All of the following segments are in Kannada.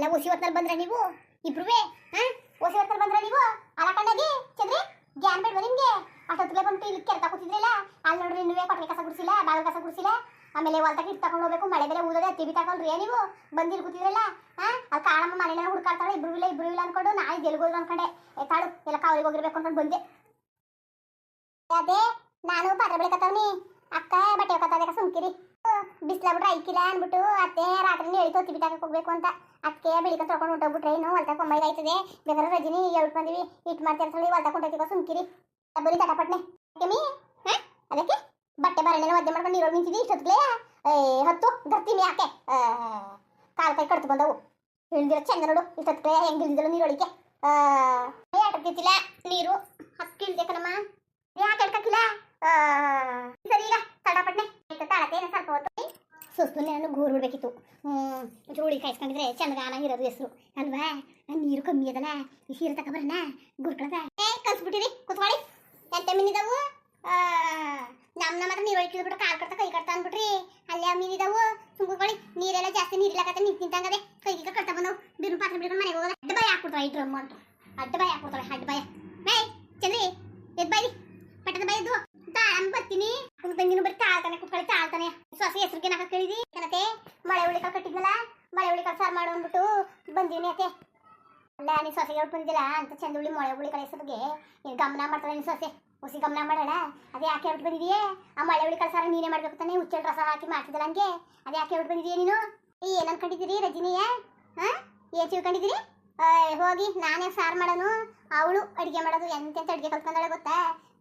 ಅಲ್ಲ ಹೊಸಿ ಹೊತ್ನಲ್ಲಿ ಬಂದ್ರ ನೀವು? ಇಬ್ರುವೆ, ಹಾ? ಹೊತ್ತಲ್ಲಿ ಬಂದ್ರೆ ನೀವು? ಅಲ್ಲ ಕಂಡಾಗಿ ಚಂದ್ರಿ? ಗ್ಯಾನ್ ಬೇಡ್ವಾ ನಿಮ್ಗೆ? ಅಷ್ಟೊತ್ತಿಗೆ ಬಂದು ಇಲ್ಲಿ ಕೆರೆ ಕೂತಿದ್ರಲ್ಲ? ಅಲ್ಲಿ ನೋಡ್ರಿ ನೀವೇ ಕೊಟ್ಟಿಗೆ ಕಸ ಗುಡಿಸಿಲ್ಲ ಬಾಗಿಲು ಕಸ ಗುಡಿಸಿಲ್ಲ. ಆಮೇಲೆ ಹೊಲ್ದಾಗ ಇಟ್ಟು ತಗೊಂಡು ಹೋಗ್ಬೇಕು, ಮಳೆ ಬೇರೆ ಊದದೆ ತಿವಿ ತಗೊಂಡ್ರಿ ನೀವು? ಬಂದಿಲ್ಲ ಕೂತಿದ್ರಲ್ಲ, ಹಾ? ಅಲ್ಲಿ ಕಾಳಮ್ಮ ಮನೆಯಲ್ಲ ಹುಡ್ಕಾಡ್ತಾಳೆ ಇಬ್ರು ಇಲ್ಲ ಇಬ್ರು ಇಲ್ಲ ಅನ್ಕೊಂಡು ನಾಳೆ ಗೆಲ್ಗೋದ್ರು ಅನ್ಕೊಂಡೆ. ತಾಳು, ಎಲ್ಲ ಕಾವಲಿಗೆ ಹೋಗಿರ್ಬೇಕು ಅನ್ಕೊಂಡು ಬಂದೆ. ಅದೇ, ನಾನು ಪಾತ್ರ ಬೆಳಕತ್ತವ್ನಿ. ಅಕ್ಕ ಬಟ್ಟೆ ಒಕ್ಕತ್ತದ ಸುಮ್ಕಿರಿ. ಬಿಸ್ಲ ಬಿಟ್ರೆ ಐಕಿಲ್ಲ ಅನ್ಬಿಟ್ಟು ಅತ್ತೆ ರಾತ್ರಿ ಹೇಳ್ತೋತಿ ತಗಕ್ ಹೋಗ್ಬೇಕು ಅಂತ. ಅದಕ್ಕೆ ಬೆಳಿಗ್ಗೆ ತೊಳ್ಕೊಂಡು ಹೊಂಟೋಗ್ಬಿಟ್ರೆ ಇನ್ನು ಹೊಲ್ದಾಗ ಒಂಬೈದು ಆಯ್ತದೆ. ಬೇಕಾದ್ರೆ ರಜನಿ ಹೇಳ್ ಬಂದಿವಿ. ಇಟ್ಟು ಮಾಡ್ತಿರ್ತಾಳೆ ಹೊಲ್ದಾಗ ಕೊಂಡೋಗ್ತಿಕೋ ಸುಮ್ಕಿರಿ. ಬರೀ ತಟಪಟ್ನೆ ಕೆಮಿ ಹಾಂ? ಅದಕ್ಕೆ? ಬಟ್ಟೆ ಬರಲೆಲ್ಲ ಒದ್ದೆ ಮಾಡ್ಕೊಂಡು ಇರೋ ನಿಂತಿದ್ದಿ ಇಷ್ಟೊತ್ತಿಗೆ ಹತ್ತು ಗರ್ತೀನಿ ಯಾಕೆ? ಕಾಲು ಕೈ ಕಡ್ತು ಬಂದವು. ಇಳ್ದಿರೋ ಚೆಂದ ನೋಡು, ಇಷ್ಟೊತ್ತಿಗೆ ಹೆಂಗೆ ಇಳಿದಿಲ್ಲ ನೀರೊಳಿಕೆ ಆಟಕ್ಕಿಲ್ಲ ನೀರು. ಹತ್ತು ಇಳ್ದೆ ಕಣಮ್ಮ. ಯಾಕೆ ಎಡ್ಕಕ್ಕಿಲ್ಲ ಸರಿ ಈಗ ತಡಪಟ್ನೆ ಆಯ್ತು ತಾಳತೆ ಏನೋ ಸ್ವಲ್ಪ ಹೊತ್ತು ಸುಸ್ತು ನಾನು ಗೋರ್ ಬಿಡ್ಬೇಕಿತ್ತು. ಒಂಚೂರು ಹುಳಿ ಕಾಯಿಸ್ಕೊಂಡಿದ್ರೆ ಚಂದಗಾನ ಇರೋದು ಹೆಸರು. ಅಲ್ವಾ? ನೀರು ಕಮ್ಮಿ ಅದಲ್ಲ. ಈ ಸೀರೆ ತಗೊಬರಣ ಗುರ್ಕಳದ? ಏ, ಕಲ್ಸ್ಬಿಟ್ಟಿರಿ. ಕುತ್ಕೊಳ್ಳಿ. ಎಂತ ಮೀನಿದಾವು? ನಮ್ಮ ನಮ್ಮ ಹತ್ರ ನೀರು ಒಳಕಿದ್ಬಿಟ್ಟು ಕಾಲು ಕಟ್ತಾ ಕೈ ಕಟ್ತಾ ಅಂದ್ಬಿಟ್ರಿ. ಅಲ್ಲೇ ಮೀನಿದಾವು? ಸುಮ್ಕೊಳ್ಳಿ ನೀರೆಲ್ಲ ಜಾಸ್ತಿ ನೀರಿಲ್ಲಕತ್ತೆ, ನಿಂತು ನಿಂತಂಗದೆ. ಕೈಗೆ ಕಟ್ತಾ ಬಂದವು. ಬಿರು ಪಾತ್ರೆ ಬಿಡ್ಕೊಂಡು ಮನೆಗೆ ಹೋಗೋದು. ಅಡ್ಡ ಬಾಯ ಹಾಕ್ಬಿಡ್ತಾಳೆ ಈ ಡ್ರಮ್ ಅಂತ. ಅಡ್ಡ ಬಾಯ ಹಾಕ್ಬಿಡ್ತಾಳೆ, ಅಡ್ಡ ಬಾಯ. ಮೇ ಚಂದ್ರಿ, ಎದ್ ಬಾಯಿ ಪಟ್ಟದ ಬಾಯದ್ದು ತಾಳಂ ಬರ್ತೀನಿ. ಕುಂತ ತಂಗಿನೂ ಬರೀ ತಾಳ್ತಾನೆ ಕುತ್ಕೊಳ್ಳಿ ತಾಳ್ತಾನೆ ಸೊಸೆ ಹೆಸರಿಗೆ ನಾಕ ಕೇಳಿದಿ? ಏನತೆ ಮಳೆ ಉಳಿಕಾಲ್ ಕಟ್ಟಿದ್ನಲ್ಲ? ಮಳೆ ಉಳಿಕಾಲ್ ಸಾರ್ ಮಾಡು ಅಂದ್ಬಿಟ್ಟು ಬಂದೀನಿ ಅತ್ತೆ. ಅಲ್ಲ, ನೀನ್ ಸೊಸೆಗೆ ಬಂದಿಲ್ಲ ಅಂತ ಚಂದ ಉಳಿ ಮೊಳೆ ಉಳಿಕಾಳ ಹೆಸರಿಗೆ. ನೀನು ಗಮನ ಮಾಡ್ತಾಳೆ ನೀನು ಸೊಸೆ. ಹೊಸಿ ಗಮನ ಮಾಡೋಣ ಅದೇ ಯಾಕೆ ಹೇಳ್ಬಿಟ್ಟು ಬಂದಿದೀಯೇ? ಆ ಮಳೆ ಉಳಿಕಾಳ ಸಾರು ನೀನೇ ಮಾಡ್ಬೇಕು ತಾನೆ ಉಚ್ಚಲ್ ರಸ ಹಾಕಿ ಮಾಡ್ತಿದ್ದಲ್ಲ ಹಂಗೆ. ಅದೇ ಯಾಕೆ ಹೊಟ್ಟು ಬಂದಿದೀಯ ನೀನು? ಏನ್ ಅನ್ಕೊಂಡಿದ್ದೀರಿ ರಜನಿಯ? ಹಾ? ಏನ್ ತಿಳ್ಕೊಂಡಿದ್ದೀರಿ? ಹೋಗಿ, ನಾನೇ ಸಾರ್ ಮಾಡೋನು. ಅವಳು ಅಡಿಗೆ ಮಾಡೋದು ಎಂತೆಂತ ಅಡಿಗೆ ಕಲ್ತ್ಕೊಂಡಾಳೆ ಗೊತ್ತಾ?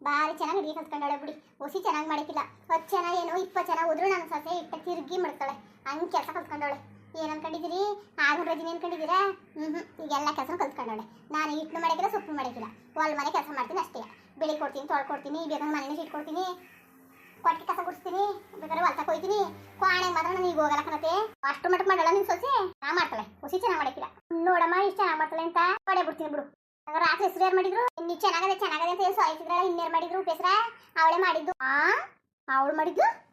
ಭಾರಿ ಚೆನ್ನಾಗಿ ಅಡಿಗೆ ಕಲ್ತ್ಕೊಂಡಾಳೆ ಬಿಡಿ. ಒಸಿ ಚೆನ್ನಾಗಿ ಮಾಡಿಕ್ಕಿಲ್ಲ ಹತ್ತು ಜನ ಏನೋ ಇಪ್ಪತ್ತು ಜನ ಹೋದ್ರು ನನ್ನ ಸೊಸೆ ಇಟ್ಟ ತಿರುಗಿ ಮಾಡ್ತಾಳೆ. ಹಂಗೆ ಕೆಲಸ ಕಲ್ತ್ಕೊಂಡವಳೆ. ಏನು ಅನ್ಕೊಂಡಿದ್ದೀರಿ? ಆಗ ರಜನಿ ಅನ್ಕೊಂಡಿದ್ದೀರಾ? ಹ್ಞೂ ಹ್ಞೂ ಈಗೆಲ್ಲ ಕೆಲಸ ಕಲ್ತ್ಕೊಂಡವಳೆ. ನಾನು ಇಟ್ಲು ಮಾಡಿಕ್ಕಿಲ್ಲ ಸೊಪ್ಪು ಮಾಡಿಕ್ಕಿಲ್ಲ ಹೊಲ್ ಮನೆ ಕೆಲಸ ಮಾಡ್ತೀನಿ ಅಷ್ಟೇ. ಬೆಳಿ ಕೊಡ್ತೀನಿ ತೊಳ್ಕೊಡ್ತೀನಿ ಬೇಕಾದ್ರೆ ಮನೇಲಿ ಇಟ್ಕೊಡ್ತೀನಿ ಕೊಟ್ಟಿ ಕಸ ಗುಡಿಸ್ತೀನಿ, ಬೇಕಾದ್ರೆ ಹೊಲ್ತಾ ಕೊಯ್ತೀನಿ ಕ್ವಾಣೆಗೆ ಮಾತ್ರ ನಾನು ಈಗ ಹೋಗಲ್ಲ ಕಣತೆ. ಅಷ್ಟು ಮಟ್ಟಕ್ಕೆ ಮಾಡಲ್ಲ ನಿನ್ ಸೊಸೆ? ನಾ ಮಾಡ್ತಾಳೆ. ಹುಸಿ ಚೆನ್ನಾಗಿ ಮಾಡಿಕ್ಕಿಲ್ಲ ನೋಡಮ್ಮ, ಇಷ್ಟು ಚೆನ್ನಾಗಿ ಮಾಡ್ತಾಳೆ ಅಂತ. ಹೊಡೆ ಬಿಡ್ತೀನಿ ಬಿಡು. ರಾತ್ರಿ ಹೆಸರು ಯಾರು ಮಾಡಿದ್ರು? ಇನ್ನು ಚೆನ್ನಾಗದೆ ಚೆನ್ನಾಗದೆ ಅಂತ ಹೇಳಿ ಸಾಯಿಸಿದ್ರಲ್ಲ ಇನ್ನೇರು ಮಾಡಿದ್ರು ಬೇಸರ ಅವಳೇ ಮಾಡಿದ್ದು. ಆ? ಅವಳು ಮಾಡಿದ್ದು?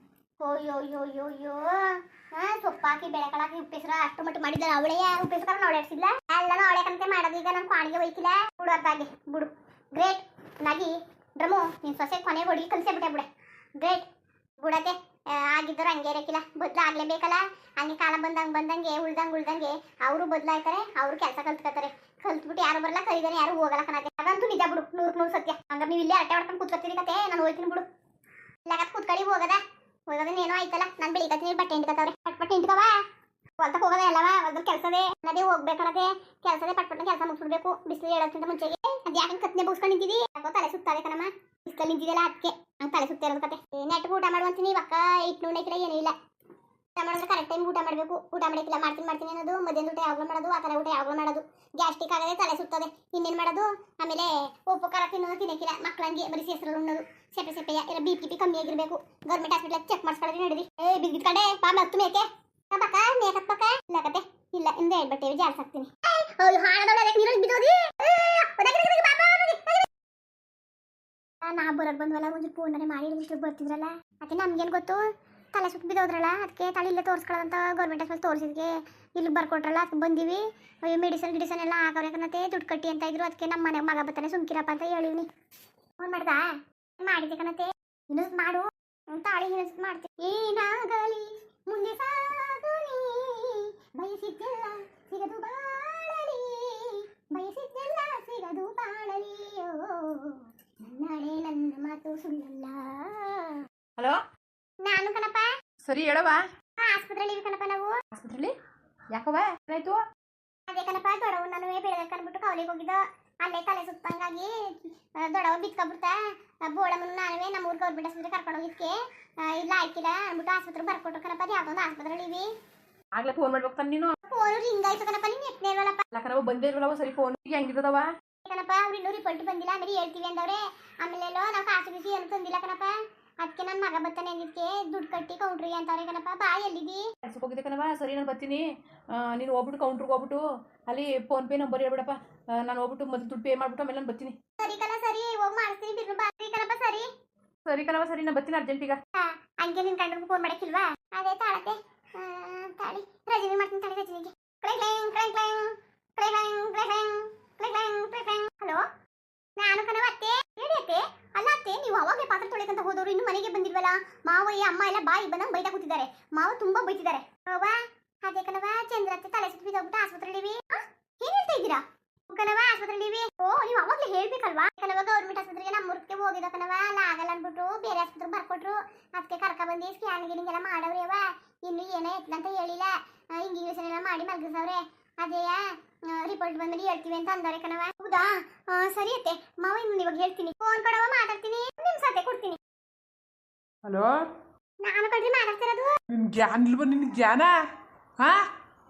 ಅಯ್ಯೋ ಅಯ್ಯೋ ಅಯ್ಯೋ ಹಾ, ಸೊಪ್ಪಾಕಿ ಬೆಳೆ ಕಳಾಕಿ ಉಪ್ಪೆಸ್ರ ಅಷ್ಟು ಮಟ್ಟ ಮಾಡಿದ್ದಾಳೆ. ಅವಳೇ ಉಪ್ಪೆಸ್ರ ಅವಳೆ ಆಡ್ಸಿದ್ಲ ಎಲ್ಲನೂ ಅವಳೆ ಕಂತೆ ಮಾಡೋದು. ಈಗ ನಾನು ಕಾಣಿಗೆ ಒಯ್ಕಿಲ್ಲ ಬಿಡು ಅರ್ಧಾಗಿ ಬಿಡು. ಗ್ರೇಟ್. ನಾಗಿ. ಡ್ರಮು, ನಿನ್ ಸೊಸೆ ಕೊನೆ ಹೊಡಿ. ಕಲಿಸೇ ಬಿಟ್ಟೆ ಬಿಡೆ. ಗ್ರೇಟ್. ಬಿಡತ್ತೆ. ಆಗಿದ್ದರು ಹಂಗೆ ಇರಕ್ಕಿಲ್ಲ ಬದಲಾಗ್ಲೇಬೇಕಲ್ಲ ಹಂಗೆ ಕಾಲ ಬಂದಂಗೆ ಬಂದಂಗೆ, ಉಳ್ದಂಗೆ ಉಳ್ದಂಗೆ. ಅವರು ಬದಲಾಯ್ತಾರೆ. ಅವರು ಕೆಲಸ ಕಲ್ತ್ಕೊತಾರೆ. ಕಲ್ತ್ಬಿಟ್ಟು ಯಾರು ಬರಲ್ಲ ಕೈದಾರೆ ಯಾರು ಹೋಗಲ್ಲ ಕಣತೆ ಅದಂತೂ ನಿಜ ಬಿಡು, ನೂರ್ ನೂರು ಸತ್ಯ. ಹಂಗಾರೆ ನೀವು ಇಲ್ಲೇ ಅಟ್ಟೆ ಹೊಡ್ಕೊಂಡು ಕೂತ್ಕೊತೀರಿ ಕತೆ, ನಾನು ಹೋಗ್ತೀನಿ ಬಿಡು. ಇಲ್ಲ ಕೂತ್ಕೊಳ್ಳಿ, ಹೋಗದ. ಹೋಗೋದೇನೋ ಆಯ್ತಲ್ಲ, ನಾನು ಬೆಳಿಕತ್ತೀನಿ ಬಟ್ಟೆ ಹಿಂಡ್ಕತ್ತವ್ರೆ. ಪಟ್ ಪಟ್ ಹಿಂಡ್ಕವ ಹೊಲ್ತಕ್ಕೆ ಹೋಗೋದ ಎಲ್ಲವ ಅದ್ರ ಕೆಲಸದೇ. ಅನ್ನದೇ ಹೋಗ್ಬೇಕಣತೆ ಕೆಲಸದೇ ಪಟ್ ಪಟ್ಟ ಕೆಲಸ ಮುಗಿಸ್ಬಿಡ್ಬೇಕು. ಬಿಸಿಲು ಹೇಳೋದ್ಕಿಂತ ಮುಂಚೆಗೆ. ಅದು ಯಾಕೆ ಕತ್ನೆ ಬಗ್ಸ್ಕೊಂಡು ನಿಂತಿದಿ? ಯಾಕೋ ತಲೆ ಸುತ್ತಾವೆ ಕಣಮ್ಮ. ಬಿಸಿಲಲ್ಲಿ ನಿಂತಿದೆಯಲ್ಲ ಅದಕ್ಕೆ ನಂಗೆ ತಲೆ ಸುತ್ತ ಇರೋದು ಕತೆ. ನೆಟ್ ಊಟ ಮಾಡುವಂತೀನಿ ಅಕ್ಕ ಇಟ್ಟು ನುಣ್ಣಕ್ಕಿಲ್ಲ ಏನೂ ಇಲ್ಲ. ಮಾಡಿದ್ರೆ ಕರೆಕ್ಟ್ ಟೈಮ್ ಊಟ ಮಾಡಬೇಕು. ಊಟ ಮಾಡಿಕ್ಕಿಲ್ಲ, ಮಾಡ್ತೀನಿ ಮಾಡ್ತೀನಿ ಅನ್ನೋದು ಮಧ್ಯಾಹ್ನ ಊಟ ಯಾವಾಗಲೂ ಮಾಡೋದು, ಆ ಥರ ಊಟ ಯಾವಾಗಲೂ ಮಾಡೋದು. ಗ್ಯಾಸ್ಟಿಕ್ ಆಗದೆ ತಲೆ ಸುತ್ತದೆ, ಇನ್ನೇನು ಮಾಡೋದು? ಆಮೇಲೆ ಉಪ್ಪು, ಖಾರ ತಿನ್ನೋದು, ತಿನ್ನಕ್ಕಿಲ್ಲ. ಮಕ್ಕಳಂಗೆ ಬರೀ ಹೆಸರು ಉಣ್ಣೋದು ಸೆಪೆ ಸೆಪೆಯ ಇಲ್ಲ ಬಿ ಪಿ ಕಮ್ಮಿ ಆಗಿರಬೇಕು. ಗೌರ್ಮೆಂಟ್ ಹಾಸ್ಪಿಟಲ್ ಚೆಕ್ ಮಾಡಿಸ್ಕೊಳ್ಳಿ ನಡೀರಿ. ಏ ಬಿದ್ದಿಟ್ಕೊಂಡೆ ಬಾ ಮತ್ತು ಮೇಕೆ. ಬಕ್ಕ ಮೇಕಪ್ ಪಕ್ಕ ಇಲ್ಲ ಕತೆ. ಇಲ್ಲ ಇಂದ ಎರಡು ಬಟ್ಟೆ ಜಾಲ್ಸ್ ಹಾಕ್ತೀನಿ. ನಾ ಬರೋದು ಬಂದ್ವಲ್ಲ ಒಂದು ಫೋನ್ ಮಾಡಿ ಇಷ್ಟು ಬರ್ತಿದ್ರಲ್ಲ. ಅದೇ ನಮ್ಗೇನು ಗೊತ್ತು? ತಲೆ ಸುತ್ತ ಬಿದ್ದೋದ್ರಲ್ಲ? ಅದಕ್ಕೆ ತಲೆ ಇಲ್ಲೇ ತೋರಿಸ್ಕೊಳ್ಳೋದಂತ ಗೌರ್ಮೆಂಟ್ ಹಾಸ್ಪಿಟಲ್ ತೋರಿಸಿದ್ಗೆ ಇಲ್ಲಿ ಬರ್ಕೊಟ್ರಲ್ಲ, ಅದಕ್ಕೆ ಬಂದೀವಿ. ಅಯ್ಯೋ ಮೆಡಿಸನ್ ಗಿಡಿಸನ್ ಎಲ್ಲ ಕಣತೆ, ದುಡ್ಡು ಕಟ್ಟಿ ಅಂತ ಇದ್ರು. ಅದಕ್ಕೆ ನಮ್ಮ ಮನೆಗೆ ಮಗ ಬರ್ತಾನೆ, ಸುಮ್ಕಿರಪ್ಪ ಅಂತ ಹೇಳಿವಿನಿ. ಫೋನ್ ಮಾಡ್ದ? ಮಾಡಿದೆ ಕಣತೆ. ಇನ್ನೊಂದು ಮಾಡು. ತಾಳಿ ಇನ್ನೊಂದು ಮಾಡ್ತೀನಿ. ಏನಾಗಲಿ, ಮುಂದೆ ಸಾಗಲಿ. ಬಯಸಿದ್ದೆಲ್ಲ ಸಿಗದು ಬಾಳಲಿ. ಬಯಸಿದ್ದೆಲ್ಲ ಸಿಗದು ಬಾಳಲಿ. ನನ್ನ ಮಾತು ಸುಳ್ಳಲ್ಲ. ಹಲೋ? ನಾನು ಕಣಪ್ಪ. ಸರಿ ಹೇಳವ ಆಸ್ಪತ್ರೆಯಲ್ಲಿ ಇವಿ ಕಣಪ್ಪ ನಾವು. ಆಸ್ಪತ್ರೆಲಿ? ಯಾಕವ ಏನಾಯ್ತು? ಅದೇ ಕಣಪ್ಪ ದೊಡವ ನಾನು ಬೆಳಗ್ಗೆ ಕನ್ಬಿಟ್ಟು ಕವಲಿಗೆ ಹೋಗಿದ್ದ. ಅಲ್ಲೇ ತಲೆ ಸುತ್ತಂಗಾಗಿ ದೊಡವ ಬಿತ್ಕೊಬಿಡ್ತಾ ಬೋಳಮ್ಮನ ನಾನುವೇ ನಮ್ಮ ಊರು ಗೌರ್ಮೆಂಟ್ ಆಸ್ಪತ್ರೆ ಕರ್ಕೊಂಡು ಹೋಗಿದ್ಕೆ. ಇಲ್ಲ ಆಯ್ಕಿಲ್ಲ ಅಂದ್ಬಿಟ್ಟು ಆಸ್ಪತ್ರೆ ಬರ್ಕೊಟ್ಟು ಕಣಪ್ಪ ಅದು ಯಾವ್ದೊಂದು ಆಸ್ಪತ್ರೆಯಲ್ಲಿ ಇವಿ ಆಗ್ಲೇ ಫೋನ್ ಮಾಡ್ಬೇಕು ತಾನೆ ನೀನು. ಫೋನ್ ರಿಂಗ್ ಆಯ್ತು ಕಣಪ್ಪ ನೀನು ಎತ್ತನೇ ಇಲ್ವಲ್ಲಪ್ಪ. ಕಣವ ಬಂದೇ ಇಲ್ವಲ್ಲವ ಸರಿ ಫೋನ್ ಹೆಂಗಿದ್ದದವ ಕಣಪ್ಪ ಅವ್ರು ಇನ್ನೂ ರಿಪೋರ್ಟ್ ಬಂದಿಲ್ಲ ಆಮೇಲೆ ಹೇಳ್ತೀವಿ ಅಂದವ್ರೆ. ಆಮೇಲೆ ನಾವು ಕಾಸು ಬಿಸಿ ಏನು ತಂದಿಲ್ಲ ಕಣಪ್ಪ. ಅದಕ್ಕೆ ನನ್ನ ಮಗ ಬರ್ತಾನೆ ಅಂದಿದ್ಕೆ ದುಡ್ಡು ಕಟ್ಟಿ ಕೌಂಟ್ರಿಗೆ ಅಂತಾರೆ ಕಣಪ್ಪ ಬಾ ಎಲ್ಲಿದಿ? ಕೆಲ್ಸಕ್ಕೆ ಹೋಗಿದ್ದೆ ಕಣವ ಸರಿ ನಾನು ಬರ್ತೀನಿ. ನೀನು ಹೋಗ್ಬಿಟ್ಟು ಕೌಂಟ್ರಿಗೆ ಹೋಗ್ಬಿಟ್ಟು ಅಲ್ಲಿ ಫೋನ್ ಪೇ ನಂಬರ್ ಹೇಳ್ಬಿಡಪ್ಪ. ನಾನು ಹೋಗ್ಬಿಟ್ಟು ಮೊದಲು ದುಡ್ಡು ಪೇ ಮಾಡ್ಬಿಟ್ಟು ಆಮೇಲೆ ನಾನು ಬರ್ತೀನಿ. ಸರಿ ಕಣ ಸರಿ ಹೋಗಿ ಮಾಡಿಸ್ತೀನಿ ಬಿರು ಬಾರಿ ಕಣಪ್ಪ ಸರಿ. ಸರಿ ಕಣವ ಸರಿ ನಾನು ಬರ್ತೀನಿ ಅರ್ಜೆಂಟೀಗ ಹಂಗೆ ನಿನ್ ಗಂಡನಿಗೆ ಫೋನ್ ಮಾಡಕ್ಕಿಲ್ವಾ? ಅದೇ ತಾಳತೆ ತಾಳಿ ರಜನಿ ಮಾಡ್ತೀನಿ ತಾಳಿ ರಜನಿಗೆ ಕ್ಲೈ ಕ್ಲೈ ಕ್ಲೈ ಕ್ಲೈಂಗ್ ಮಾಡ್ಬೇಕಂತ ಹೋದವರು ಇನ್ನು ಮನೆಗೆ ಬಂದಿಲ್ವಲ್ಲ ಮಾವಯ್ಯ, ಅಮ್ಮ ಎಲ್ಲ ಬಾಯಿ ಬಂದಂಗ್ ಬೈತಾ ಕೂತಿದ್ದಾರೆ. ಮಾವ ತುಂಬಾ ಬೈತಿದ್ದಾರೆ. ಅವ್ವ ಅದೇ ಕಣವ ಚಂದ್ರತ್ತೆ ತಲೆ ಸುತ್ತ ಹೋಗ್ಬಿಟ್ಟು ಆಸ್ಪತ್ರೆಲಿವಿ ಏನ್ ಹೇಳ್ತಾ ಇದ್ದೀರಾ? ಕಣವ ಆಸ್ಪತ್ರೆಲಿವಿ ಓ, ನೀವು ಅವಾಗ್ಲೇ ಹೇಳ್ಬೇಕಲ್ವಾ? ಕಣವ ಗೌರ್ಮೆಂಟ್ ಆಸ್ಪತ್ರೆಗೆ ನಮ್ಮ ಊರಿಗೆ ಹೋಗಿದ ಕಣವ ಅಲ್ಲ ಆಗಲ್ಲ ಅನ್ಬಿಟ್ಟು ಬೇರೆ ಆಸ್ಪತ್ರೆಗೆ ಬರ್ಕೊಟ್ರು. ಅದಕ್ಕೆ ಕರ್ಕ ಬಂದು ಸ್ಕ್ಯಾನ್ ಗಿನಿಂಗ್ ಎಲ್ಲ ಮಾಡವ್ರಿ ಅವ ಇನ್ನು ಏನೋ ಎತ್ತಂತ ಹೇಳಿಲ್ಲ. ಇಂಗ್ಲೀಷ್ ಎಲ್ಲ ಮಾಡಿ ಮಲಗಿಸವ್ರೆ. ಅದೇಯ ರಿಪೋರ್ಟ್ ಬಂದ್ಮೇಲೆ ಹೇಳ್ತೀವಿ ಅಂತ ಅಂದವ್ರೆ ಕಣವ ಹೌದಾ? ಸರಿ ಅತ್ತೆ. ಮಾವ ಇನ್ನು ಇವಾಗ ಹೇಳ್ತೀನಿ. ಫೋನ್ ಕೊಡವ ಮಾತಾಡ್ತೀನಿ. ನಿಮ್ ಸತೆ ಕೊಡ್ತೀನಿ. ಹಲೋ? ನಾನು ಜ್ಞಾನ ಇಲ್ವ ನಿನ್ ಜ್ಞಾನ? ಹಾ?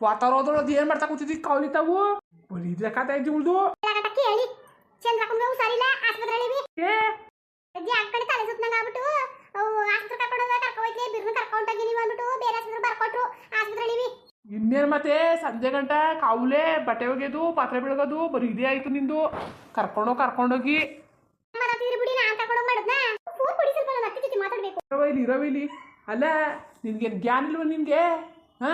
ವಾತಾವರಣದೊಳಗೆ ಏನು ಮಾಡ್ತಾ ಕೂತಿದ್ದಿ ಕೌಲಿ ತಾವು? ಬರೀ ಇದ್ರೆ ಕಥೆ ಐತಿ ಉಳ್ದು. ಇನ್ನೇನು ಮತ್ತೆ ಸಂಜೆ ಗಂಟ ಕಾವುಲೆ ಬಟ್ಟೆ ಒಗೆಯೋದು ಪಾತ್ರೆ ಬೆಳಗೋದು ಬರೀ ಇದೇ ಆಯ್ತು ನಿಂದು. ಕರ್ಕೊಂಡೋಗಿ ಕರ್ಕೊಂಡೋಗಿ ಮಾತಾಡ್ತಿದ್ರಿ ಬಿಡಿ ನಾನು ಕರ್ಕೊಂಡು ಮಾಡಿದ್ನ ಫೋನ್ ಕೊಡಿ ಸ್ವಲ್ಪ ನನ್ನ ಅತ್ತೆ ಜೊತೆ ಮಾತಾಡ್ಬೇಕು ಇರವಿಲಿ ಇರವಿಲಿ ಅಲ್ಲ ನಿನ್ಗೇನು ಜ್ಞಾನ ಇಲ್ವ ನಿನಗೆ? ಹಾ?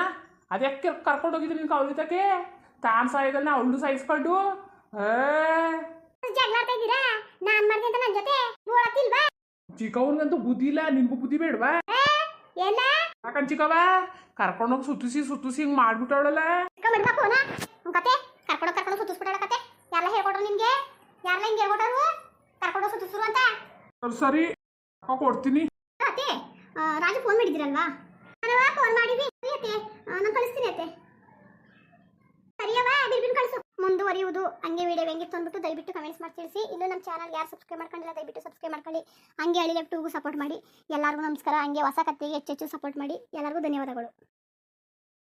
ಅದಕ್ಕೆ ಕರ್ಕೊಂಡೋಗಿದ್ರಿ ನಿನ್ ಕವಲಿತಕ್ಕೆ ತಾನು ಸಾಯೋದನ್ನ ಅವಳು ಸಾಯಿಸ್ಕೊಂಡು? ಚಿಕ್ಕವನ್ಗಂತೂ ಬುದ್ಧಿ ಇಲ್ಲ ನಿನ್ಗೂ ಬುದ್ಧಿ ಬೇಡವಾ? ಯಾಕಂದ್ ಚಿಕ್ಕವ ಕರ್ಕೊಂಡೋಗಿ ಸುತ್ತಿಸಿ ಸುತ್ತಿಸಿ ಹಿಂಗ್ ಮಾಡ್ಬಿಟ್ಟವಳಲ್ಲ. ಕತೆ ಕರ್ಕೊಂಡು ಕರ್ಕೊಂಡು ಸುತ್ತಿಸ್ಬಿಟ್ಟಾಳ ಕತೆ ಯಾರೆಲ್ಲ ಹೇಳ್ಕೊಟ್ರು ನಿನ್ಗೆ? ಯಾರೆಲ್ಲ ಹಿಂಗೆ ಹೇಳ್ಕೊಟ್ರು? ಕರ್ಕೊಂಡು ಸುತ್ತಿಸ್ರು ಅಂತ? ಸರಿ ಕೊಡ್ತೀನಿ. ರಾಜು ಫೋನ್ ಮಾಡಿದ್ದೀರಲ್ವಾ? ನಾನವ ಫೋನ್ ಮಾಡಿದ್ವಿ? ನಾನು ಕಳಿಸ್ತೀನಿ ಅತ್ತೆ. ಸರಿಯವಾ ಬಿರ್ಬಿನ್ ಕಳಿಸು. ಮುಂದುವರಿಯುವುದು. ಹಂಗೆ ವಿಡಿಯೋ ಹೆಂಗಿತ್ತು ಅಂದ್ಬಿಟ್ಟು ದಯವಿಟ್ಟು ಕಮೆಂಟ್ಸ್ ಮಾಡಿ ತಿಳಿಸಿ. ಇನ್ನು ನಮ್ಮ ಚಾನಲ್ ಯಾರು ಸಬ್ಸ್ಕ್ರೈಬ್ ಮಾಡ್ಕೊಂಡಿಲ್ಲ, ದಯವಿಟ್ಟು ಸಬ್ಸ್ಕ್ರೈಬ್ ಮಾಡ್ಕೊಳ್ಳಿ. ಹಂಗೆ ಹಳ್ಳಿ ಲೆಫ್ಟಿಗೂ ಸಪೋರ್ಟ್ ಮಾಡಿ. ಎಲ್ಲರಿಗೂ ನಮಸ್ಕಾರ. ಹಂಗೆ ಹೊಸ ಕತ್ತೆಗೆ ಹೆಚ್ಚೆಚ್ಚು ಸಪೋರ್ಟ್ ಮಾಡಿ. ಎಲ್ಲರಿಗೂ ಧನ್ಯವಾದಗಳು.